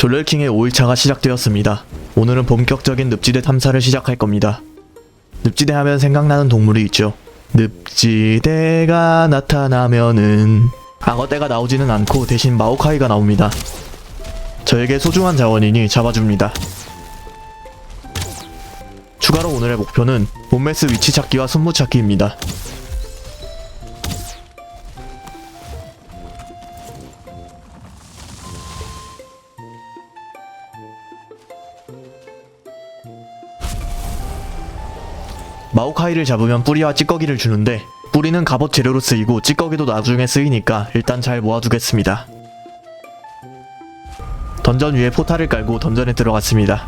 졸렬킹의 5일차가 시작되었습니다. 오늘은 본격적인 늪지대 탐사를 시작할 겁니다. 늪지대 하면 생각나는 동물이 있죠. 늪지대가 나타나면은 악어떼가 나오지는 않고 대신 마오카이가 나옵니다. 저에게 소중한 자원이니 잡아줍니다. 추가로 오늘의 목표는 몬메스 위치 찾기와 순무 찾기입니다. 마오카이를 잡으면 뿌리와 찌꺼기를 주는데 뿌리는 갑옷 재료로 쓰이고 찌꺼기도 나중에 쓰이니까 일단 잘 모아두겠습니다. 던전 위에 포탈을 깔고 던전에 들어갔습니다.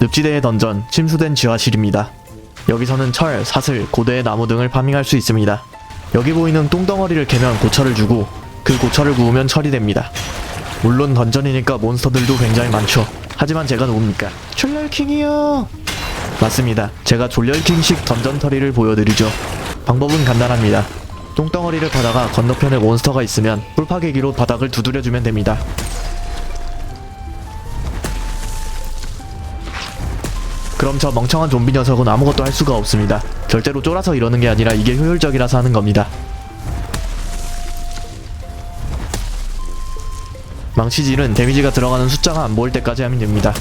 늪지대의 던전, 침수된 지하실입니다. 여기서는 철, 사슬, 고대의 나무 등을 파밍할 수 있습니다. 여기 보이는 똥덩어리를 캐면 고철을 주고 그 고철을 구우면 철이 됩니다. 물론 던전이니까 몬스터들도 굉장히 많죠. 하지만 제가 누굽니까? 졸렬킹이요. 맞습니다. 제가 졸렬킹식 던전 터리를 보여드리죠. 방법은 간단합니다. 똥덩어리를 파다가 건너편에 몬스터가 있으면 뿔파괴기로 바닥을 두드려주면 됩니다. 그럼 저 멍청한 좀비 녀석은 아무것도 할 수가 없습니다. 절대로 쫄아서 이러는 게 아니라 이게 효율적이라서 하는 겁니다. 망치질은 데미지가 들어가는 숫자가 안 보일 때까지 하면 됩니다.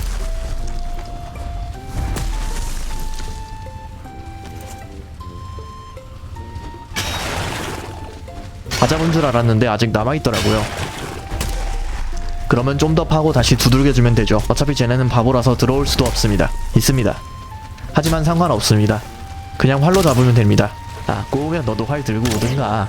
다 잡은 줄 알았는데 아직 남아있더라고요. 그러면 좀 더 파고 다시 두들겨주면 되죠. 어차피 쟤네는 바보라서 들어올 수도 없습니다. 있습니다. 하지만 상관없습니다. 그냥 활로 잡으면 됩니다. 아, 꼬우면 너도 활 들고 오든가.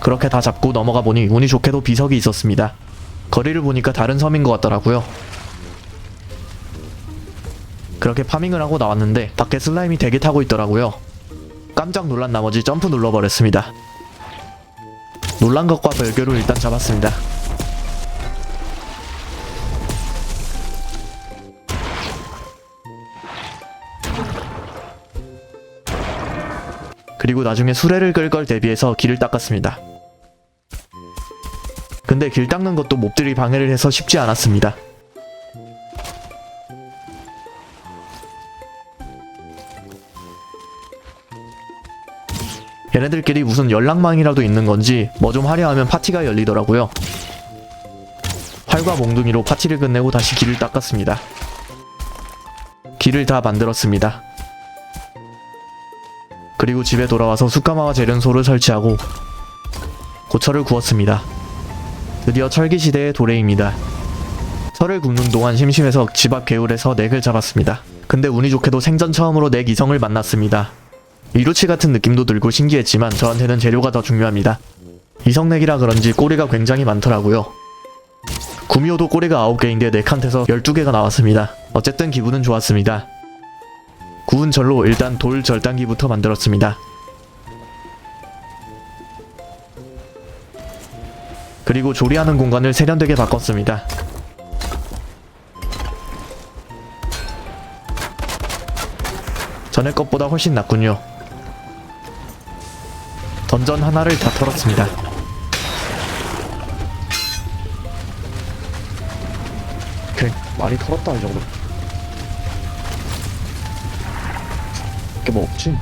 그렇게 다 잡고 넘어가 보니 운이 좋게도 비석이 있었습니다. 거리를 보니까 다른 섬인 것 같더라고요. 그렇게 파밍을 하고 나왔는데 밖에 슬라임이 대기 타고 있더라고요. 깜짝 놀란 나머지 점프 눌러버렸습니다. 놀란 것과 별개로 일단 잡았습니다. 그리고 나중에 수레를 끌 걸 대비해서 길을 닦았습니다. 근데 길 닦는 것도 몹들이 방해를 해서 쉽지 않았습니다. 얘네들끼리 무슨 연락망이라도 있는 건지 뭐 좀 하려 하면 파티가 열리더라고요. 활과 몽둥이로 파티를 끝내고 다시 길을 닦았습니다. 길을 다 만들었습니다. 그리고 집에 돌아와서 숯가마와 재련소를 설치하고 고철을 구웠습니다. 드디어 철기 시대의 도래입니다. 철을 굽는 동안 심심해서 집 앞 개울에서 넥을 잡았습니다. 근데 운이 좋게도 생전 처음으로 넥 이성을 만났습니다. 이루치 같은 느낌도 들고 신기했지만 저한테는 재료가 더 중요합니다. 이성넥이라 그런지 꼬리가 굉장히 많더라고요. 구미호도 꼬리가 9개인데 넥한테서 12개가 나왔습니다. 어쨌든 기분은 좋았습니다. 구운 절로 일단 돌 절단기부터 만들었습니다. 그리고 조리하는 공간을 세련되게 바꿨습니다. 전에 것보다 훨씬 낫군요. 던전 하나를 다 털었습니다. 오케이 많이 털었다 이 정도 이게 뭐 없지?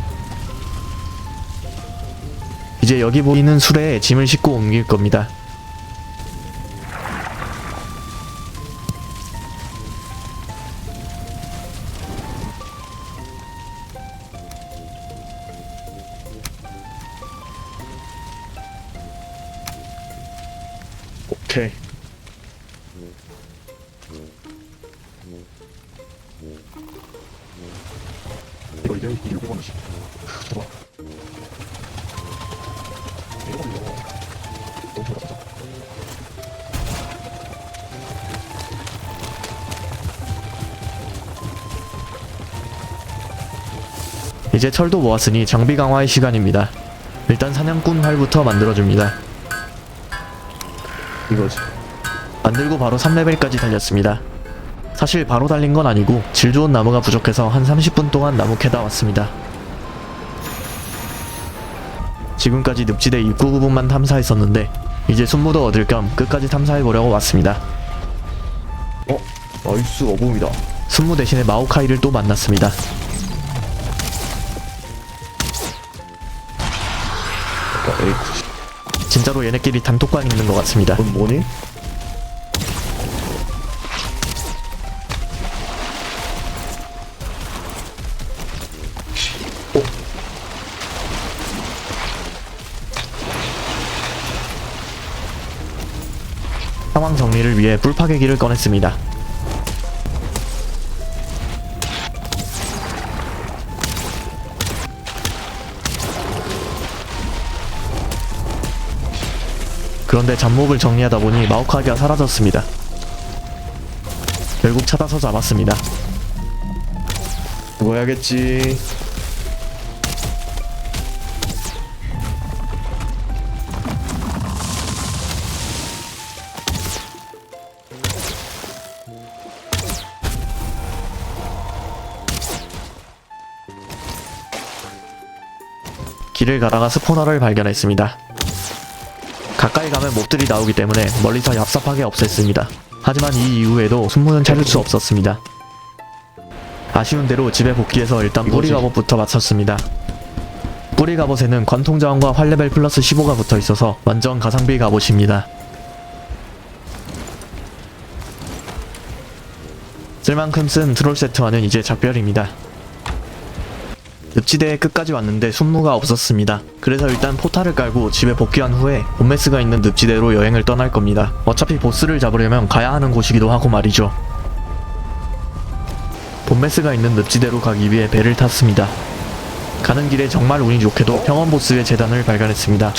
이제 여기 보이는 수레에 짐을 싣고 옮길 겁니다. 이거 이제 일곱 원씩 좋아 이거 이거 너무 좋아 이제 철도 모았으니 장비 강화의 시간입니다. 일단 사냥꾼 활부터 만들어줍니다. 이거지. 만들고 바로 3레벨까지 달렸습니다. 사실 바로 달린 건 아니고 질 좋은 나무가 부족해서 한 30분 동안 나무 캐다 왔습니다. 지금까지 늪지대 입구 부분만 탐사했었는데 이제 순무도 얻을 겸 끝까지 탐사해보려고 왔습니다. 어? 나이스 어봄이다. 순무 대신에 마오카이를 또 만났습니다. 진짜로 얘네끼리 단톡방 있는 것 같습니다. 넌 뭐니? 상황 정리를 위해 뿔파괴기를 꺼냈습니다. 그런데 잡몹을 정리하다 보니 마오카기가 사라졌습니다. 결국 찾아서 잡았습니다. 죽어야겠지. 길을 가다가 스포너를 발견했습니다. 가까이 가면 몹들이 나오기 때문에 멀리서 얍삽하게 없앴습니다. 하지만 이 이후에도 순무는 찾을 수 없었습니다. 아쉬운 대로 집에 복귀해서 일단 뿌리 이거지. 갑옷부터 맞췄습니다. 뿌리 갑옷에는 관통 자원과 활레벨 플러스 15가 붙어 있어서 완전 가성비 갑옷입니다. 쓸만큼 쓴 트롤 세트와는 이제 작별입니다. 늪지대에 끝까지 왔는데 순무가 없었습니다. 그래서 일단 포탈을 깔고 집에 복귀한 후에 본메스가 있는 늪지대로 여행을 떠날 겁니다. 어차피 보스를 잡으려면 가야 하는 곳이기도 하고 말이죠. 본메스가 있는 늪지대로 가기 위해 배를 탔습니다. 가는 길에 정말 운이 좋게도 평원 보스의 재단을 발견했습니다.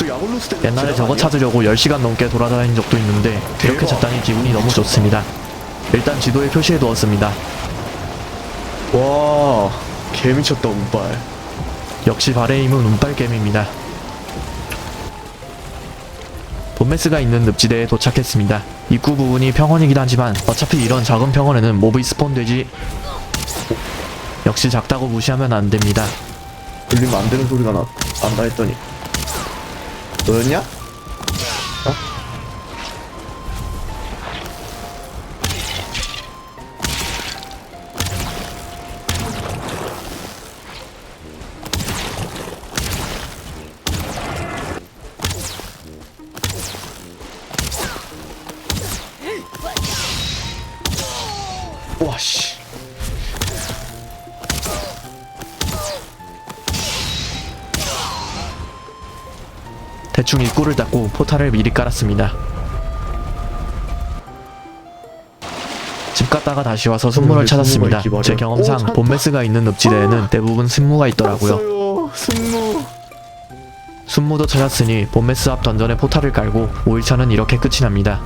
옛날에 저거 찾으려고 10시간 넘게 돌아다닌 적도 있는데 이렇게. 찾다니 기분이 너무 좋습니다. 일단 지도에 표시해 두었습니다. 와, 개 미쳤다 운빨. 역시 발의 힘은 운빨겜입니다. 본메스가 있는 늪지대에 도착했습니다. 입구 부분이 평원이긴 하지만 어차피 이런 작은 평원에는 몹이 스폰되지 역시 작다고 무시하면 안 됩니다. 들리면 안 되는 소리가 나, 난다 했더니. 너였냐? 와, 씨. 대충 입구를 닫고 포탈을 미리 깔았습니다. 집 갔다가 다시 와서 순무를 왜 찾았습니다. 제. 경험상. 본메스가 있는 늪지대에는 대부분 순무가 있더라고요. 승무. 순무도 찾았으니 본메스 앞 던전에 포탈을 깔고 5일차는 이렇게 끝이 납니다.